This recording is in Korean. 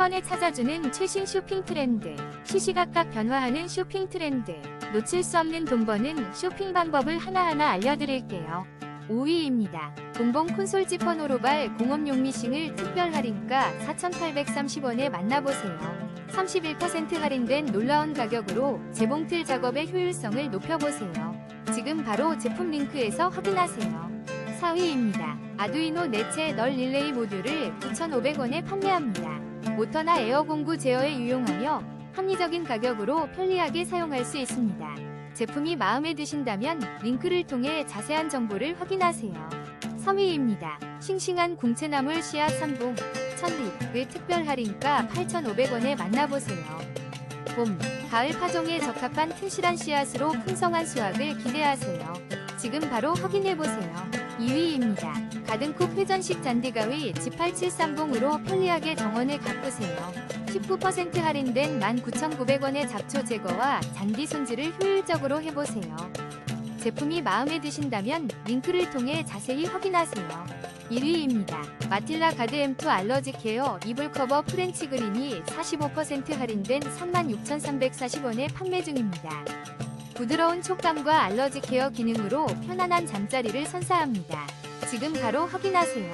번에 찾아주는 최신 쇼핑 트렌드. 시시각각 변화하는 쇼핑 트렌드. 놓칠 수 없는 돈 버는 쇼핑 방법을 하나하나 알려드릴게요. 5위입니다. 봉봉 콘솔 지퍼 노로발 공업용 미싱을 특별 할인가 4,830원에 만나보세요. 31% 할인된 놀라운 가격으로 재봉틀 작업의 효율성을 높여보세요. 지금 바로 제품 링크에서 확인하세요. 4위입니다. 아두이노 내체 널 릴레이 모듈을 9,500원에 판매합니다. 모터나 에어 공구 제어에 유용하며 합리적인 가격으로 편리하게 사용할 수 있습니다. 제품이 마음에 드신다면 링크를 통해 자세한 정보를 확인하세요. 3위입니다. 싱싱한 궁채나물 씨앗 3봉 1000립의 특별 할인가 8,500원에 만나보세요. 봄, 가을 파종에 적합한 튼실한 씨앗으로 풍성한 수확을 기대하세요. 지금 바로 확인해보세요. 2위입니다. 가든쿡 회전식 잔디가위 G873봉으로 편리하게 정원을 가꾸세요. 19% 할인된 19,900원의 잡초 제거와 잔디 손질을 효율적으로 해보세요. 제품이 마음에 드신다면 링크를 통해 자세히 확인하세요. 1위입니다. 마틸라 가드 M2 알러지 케어 이불 커버 프렌치 그린이 45% 할인된 36,340원에 판매 중입니다. 부드러운 촉감과 알러지 케어 기능으로 편안한 잠자리를 선사합니다. 지금 바로 확인하세요.